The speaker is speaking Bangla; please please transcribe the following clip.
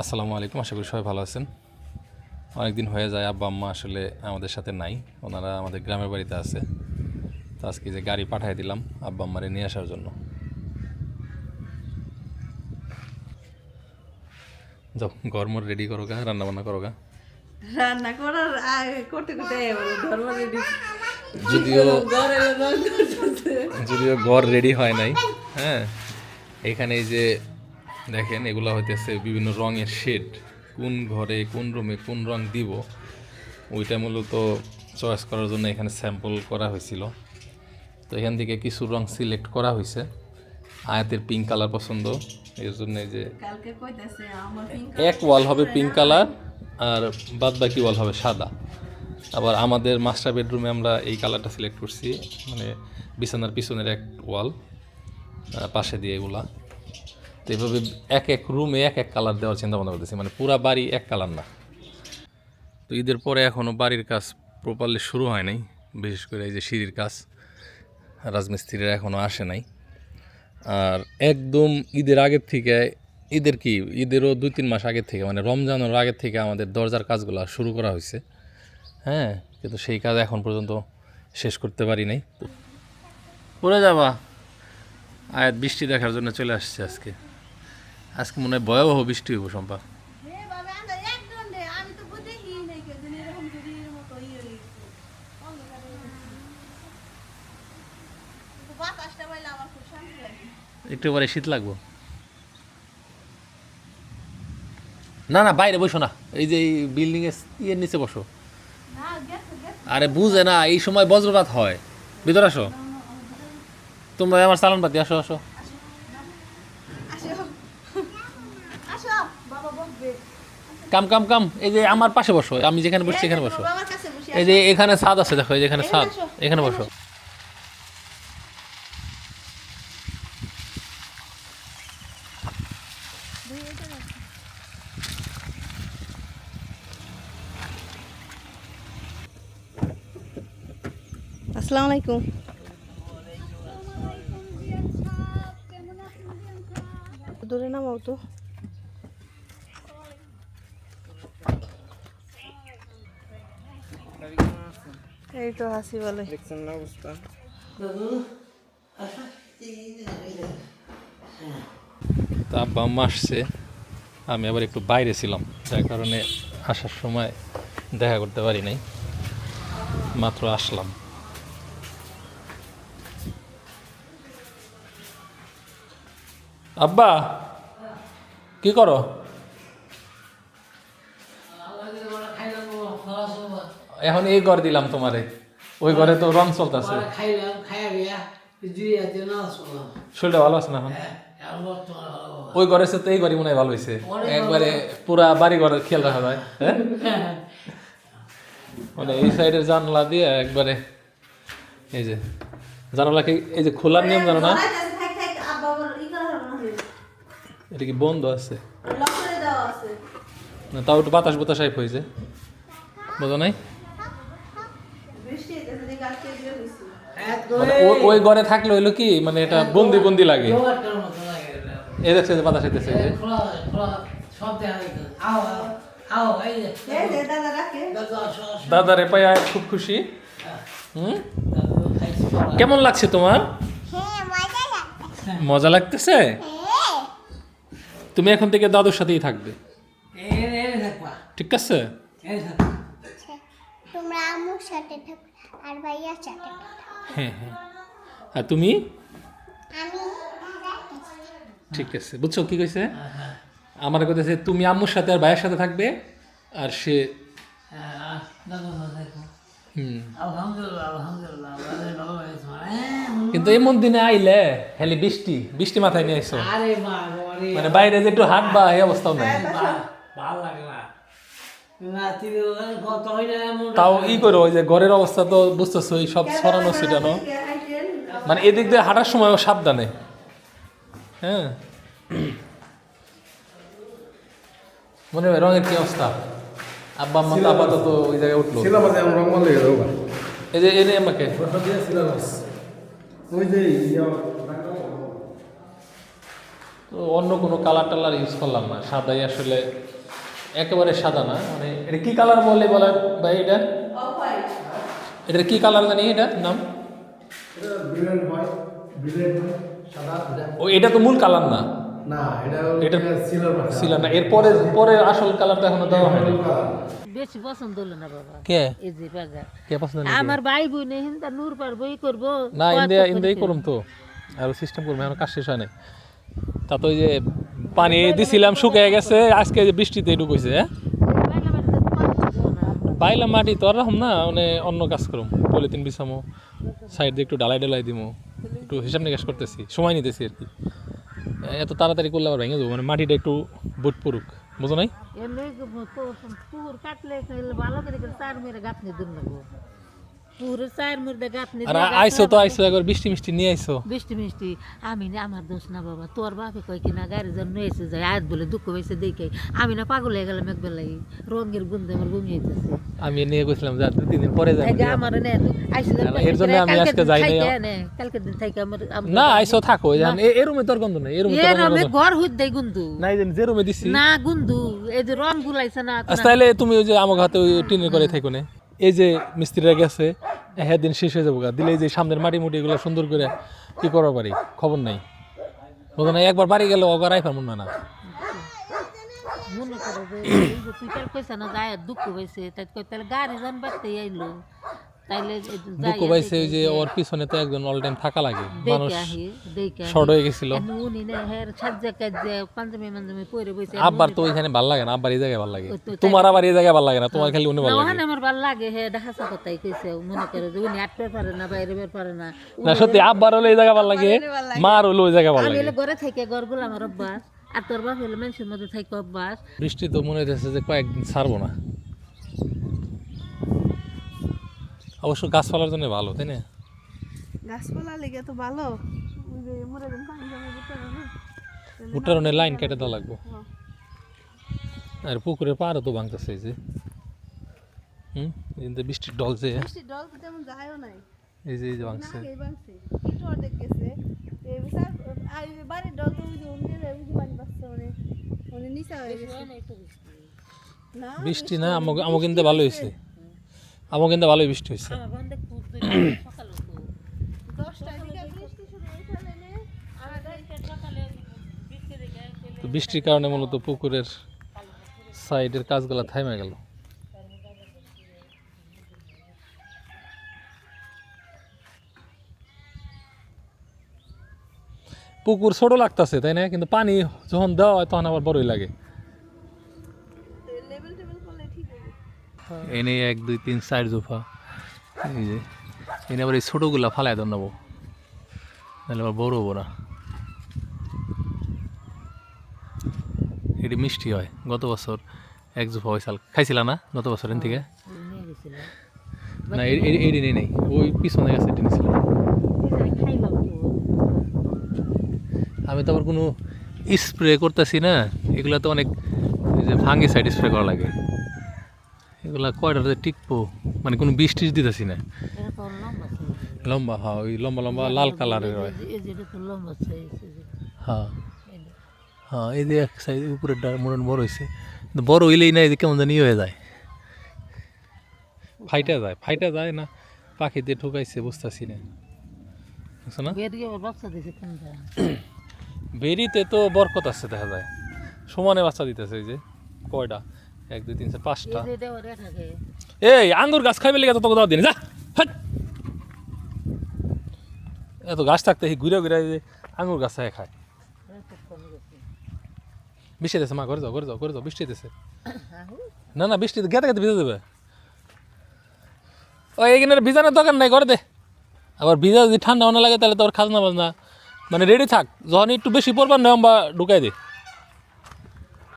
আসসালামু আলাইকুম আশা করি সবাই ভালো আছেন। অনেকদিন হয়ে যায় আব্বা আম্মা আসলে আমাদের সাথে নাই ওনারা আমাদের গ্রামের বাড়িতে আছে। তো আজকে যে গাড়ি পাঠিয়ে দিলাম আব্বা আম্মারে নিয়ে আসার জন্য। যাও গরমর রেডি করো গা রান্না বান্না করো গা। রান্না করার আগে করতে করতে ধর্ম রেডি যদিও যদিও ঘর রেডি হয় নাই হ্যাঁ। এখানে এই যে দেখেন এগুলো হইতেছে বিভিন্ন রঙের শেড কোন ঘরে কোন রুমে কোন রং দিব ওইটা মূলত চয়েস করার জন্য এখানে স্যাম্পল করা হয়েছিল। তো এখান থেকে কিছু রং সিলেক্ট করা হয়েছে। আয়াতের পিঙ্ক কালার পছন্দ এর জন্য যে এক ওয়াল হবে পিঙ্ক কালার আর বাদ বাকি ওয়াল হবে সাদা। আবার আমাদের মাস্টার বেডরুমে আমরা এই কালারটা সিলেক্ট করছি মানে বিছানার পিছনের এক ওয়াল পাশে দিয়ে এগুলা। তো এইভাবে এক এক রুমে এক এক কালার দেওয়ার চিন্তা ভাবনা করতেছি। মানে পুরা বাড়ি এক কালার না। তো ঈদের পরে এখনও বাড়ির কাজ প্রপারলি শুরু হয় নাই, বিশেষ করে এই যে সিঁড়ির কাজ। রাজমিস্ত্রিরা এখনও আসে নাই। আর একদম ঈদের আগের থেকে, ঈদের কি, ঈদেরও দুই তিন মাস আগের থেকে মানে রমজানের আগের থেকে আমাদের দরজার কাজগুলো শুরু করা হয়েছে। হ্যাঁ কিন্তু সেই কাজ এখন পর্যন্ত শেষ করতে পারি নাই। পড়ে যাবা। আয়াত বৃষ্টি দেখার জন্য চলে আসছে আজকে। আজকে মনে হয় ভয়াবহ বৃষ্টি হইব সম্পা একটু পরে শীত লাগবো। না না বাইরে বসো না। এই যে এই বিল্ডিং এর ইয়ের নিচে বসো। আরে বুঝে না এই সময় বজ্রপাত হয়। ভিতরে আসো। তোমরা আমার চালান পাতি আসো আসো আসো বাবা বকবে কাম কাম কাম এই যে আমার পাশে বসো আমি যেখানে বসছি এখানে বসো। বাবার কাছে বসে এই যে এখানে ছাদ আছে দেখো এই যে এখানে ছাদ এখানে বসো। আসসালামু আলাইকুম। দূরে নামাও তো। এই তো হাসি বলে। তা আব্বা আম্মা আসছে আমি আবার একটু বাইরে ছিলাম যার কারণে আসার সময় দেখা করতে পারি নাই মাত্র আসলাম। আব্বা কি করো? এখন এই ঘর দিলাম তোমারে। ওই ঘরে তো রং চলতেছে। শরীরটা ভালো আছে না এখন? ভালো ওই ঘরের সাথে এই ঘরই মনে হয় ভালো হয়েছে একবারে পুরা বাড়ি ঘরের খেয়াল রাখা যায় হ্যাঁ? মানে এই সাইডের জানলা দিয়ে একবারে এই যে জানালা কি এই যে খোলার নিয়ম জানো না? এটা কি বন্ধ আছে? না তাও একটু বাতাস বাতাস আইপ হয়েছে বোঝো নাই? ওই ঘরে থাকলে হইল কি মানে এটা বন্দি বন্দি লাগে লাগে দেখছে যে বাতাস আইতেছে এই যে দাদা আসো আসো দাদারে পাই আয় খুব খুশি হুম। কেমন লাগছে তোমার মজা লাগতেছে তুমি এখন থেকে দাদুর সাথেই থাকবে ঠিক আছে তোমরা আম্মুর সাথে থাকো আর ভাইয়ার সাথে হ্যাঁ হ্যাঁ। আর তুমি? আমি ঠিক আছে। বুঝছ কি কইছে? আমার কথা তুমি আম্মুর সাথে আর ভাইয়ের সাথে থাকবে আর সে হ্যাঁ, হুম। হ্যাঁ কিন্তু এমন দিনে আইলে হেলি বৃষ্টি বৃষ্টি মাথায় নিয়ে আইসো মানে বাইরে যে একটু হাঁটবা এই অবস্থাও নাই। ভালো লাগে না। তাও ই করো ওই যে ঘরের অবস্থা তো বুঝতেছো এই সব ছড়ানো ছিটানো। মানে এদিক দিয়ে হাঁটার সময়ও সাবধানে। হ্যাঁ। মনে হয় রঙের কি অবস্থা? আব্বা আম্মা তো আপাতত ওই জায়গায় উঠল। এই যে এনে আমাকে তো অন্য কোনো কালার টালার ইউজ করলাম না। সাদাই আসলে একেবারে সাদা না মানে এটা কি কালার বলে বলে ভাই এটা? এটার কি কালার জানি এটা নাম? ও এটা তো মূল কালার না? না এটা ছিল না এরপরে পরে আসল কালারটা এখনও দেওয়া হয়নি। বেশি পছন্দ হলো না বাবা। কে? এই যে বাজার কে পছন্দ আমার ভাই বোন হিন্দা নূর পারব ই করব। না কত ইন্ডিয়া ইন্ডিয়াই করুম তো। আর সিস্টেম করব এখন কাজ শেষ হয় নাই। তা তো ওই যে পানি দিছিলাম, শুকিয়ে গেছে, আজকে বৃষ্টিতে ঢুকেছে হ্যাঁ। পাইলাম মাটি তো আর না মানে অন্য কাজ করুম, পলিথিন বিছামো, সাইড দিয়ে একটু ডালাই ডালাই দিমো, একটু হিসাব নিকাশ করতেছি, সময় নিতেছি আর কি। এত তাড়াতাড়ি করলে আবার ভেঙে যাব মানে মাটিটা একটু বুট পড়ুক, বুঝো নাই? পুকুরের চার মেরে গাঁথনি আর তো আইসো একবার বৃষ্টি মিষ্টি নিয়ে আইসো। বৃষ্টি মিষ্টি। আমি না আমার দোষ না বাবা তোর বাপে কয় কিনা গাড়ি যেন যায় আয়াত বলে দুঃখ হয়েছে দেখে। আমি না পাগল হয়ে গেলাম এক বেলায় রঙের গন্ধে আমার হইতেছে। আমি নিয়ে গেছিলাম যা দু তিন দিন পরে যাব এই আমার নে না, এর জন্য আমি আজকে যাই নাই। কালকে দিন থেকে আমার না আইসো থাকো এই যে আমি- এ- এ রুমে তোর গন্ধ নেই এ রুমে তোর গন্ধ ঘর হইত দেই গুন্দু না এই যে রুমে দিছি। না গুন্দু এই যে রং গুলাইছে না আচ্ছা তাহলে তুমি ওই যে আমার হাতে টিনের করে থাকো না। এই যে মিস্ত্রিরা গেছে হ্যাঁ দিন শেষ হয়ে যাব। দিলে এই যে সামনের মাটি মুটি এগুলো সুন্দর করে কি করব পারি খবর নাই। বুঝো না একবার বাড়ি গেলে ওগার আইফার মনে না। মনে করো যে তুই তার কইছ না যায় দুঃখ হয়েছে তাই তাহলে গাড়ি যান বাড়তে আইলো। তাইলে পাইছে ওই যে ওর পিছনে তো একজন অল টাইম থাকা লাগে। মানুষ। শর্ট হয়ে গেছিল। উনি না হের সাজ্জা কাজে পাঞ্জাবি মাঞ্জাবি পরে বইছে আব্বার তো ওইখানে ভালো লাগে না আব্বার এই জায়গায় ভালো লাগে। তোমার আবার এই জায়গায় ভালো লাগে না তোমার খালি উনি ভালো লাগে। আমার ভালো লাগে হে দেখা কথাই কইছে মনে করে যে উনি আটতে পারে না বাইরে বের পারে না। না সত্যি আব্বার হলে এই জায়গায় ভালো লাগে মার হলো ওই জায়গায় ভালো লাগে। হলে ঘরে থেকে ঘরগুলো আমার অভ্যাস আর তোর বাপ হলে মানুষের মধ্যে থাকে অভ্যাস। বৃষ্টি তো মনে হইতেছে যে কয়েকদিন ছাড়বো না। অবশ্য গাছপালার জন্য ভালো তাই না? গাছপালা লেগে তো ভালো। অনেক লাইন কেটে দেওয়া লাগবে। আর পুকুরের পাড়ও তো ভাঙতেছে এই যে। হুম? এই যে বৃষ্টির ডল যে। বৃষ্টি ডল তো তেমন যায়ও নাই। এই যে এই যে ভাঙছে। হয়ে বৃষ্টি না আমাকে আমাকে কিন্তু ভালো হয়েছে। আমাকে কিন্তু ভালোই বৃষ্টি হয়েছে। আমার তো। বৃষ্টির কারণে মূলত পুকুরের সাইডের কাজগুলো থাইমে গেল। পুকুর ছোট লাগতাছে তাই না? কিন্তু পানি যখন দেওয়া হয় তখন আবার বড়ই লাগে। হবে এনে এক দুই তিন চার জোফা। এই যে এনে আবার এই ছোটোগুলা ফালায় দেন নেব নাহলে আবার বড় হব না। এটি মিষ্টি হয়। গত বছর এক জোফা হয়েছিল খাইছিলা না গত বছর এন থেকে? গেছিলাম না এটি নেই নাই। ওই পিছনে গেছে এটি নিয়েছিল আমি তো আবার কোনো স্প্রে করতেছি না। এগুলো তো অনেক যে ভাঙ্গি সাইড স্প্রে করা লাগে। এগুলা কয়টাতে টিকবো? মানে কোনো বিষ টিস দিতেছি না। লম্বা হ্যাঁ ওই লম্বা লম্বা লাল কালারের হয়। হ্যাঁ। হ্যাঁ এই যে এক সাইড উপরের ডাল মোড়ন বড় হয়েছে কিন্তু বড় হইলেই না এই যে কেমন জানি ইয়ে হয়ে যায়। ফাইটা যায় ফাইটা যায় না। পাখি দিয়ে ঠুকাইছে বুঝতেছি না। বুঝছ না? বেরিতে তো বরকত আছে দেখা যায়। সমানে বাচ্চা দিতেছে এই যে কয়টা? এক দুই তিন চার পাঁচটা। এই আঙ্গুর গাছ খাইবে লেগে তোকে দাও দিন যা এত গাছ থাকতে ঘুরে ঘুরে আঙ্গুর গাছ খায় খায়। বৃষ্টি দিতেছে মা ঘরে যাও ঘরে যাও ঘরে যাও বৃষ্টি দিতেছে না না বৃষ্টি গেতে গেতে ভিজে দেবে ও এইখানে ভিজানোর দরকার নাই ঘরে দে। আবার ভিজা যদি ঠান্ডা না লাগে তাহলে তোর খাজনা বাজনা। মানে রেডি থাক যখন একটু বেশি পড়বার নয় বা ঢুকাই দে।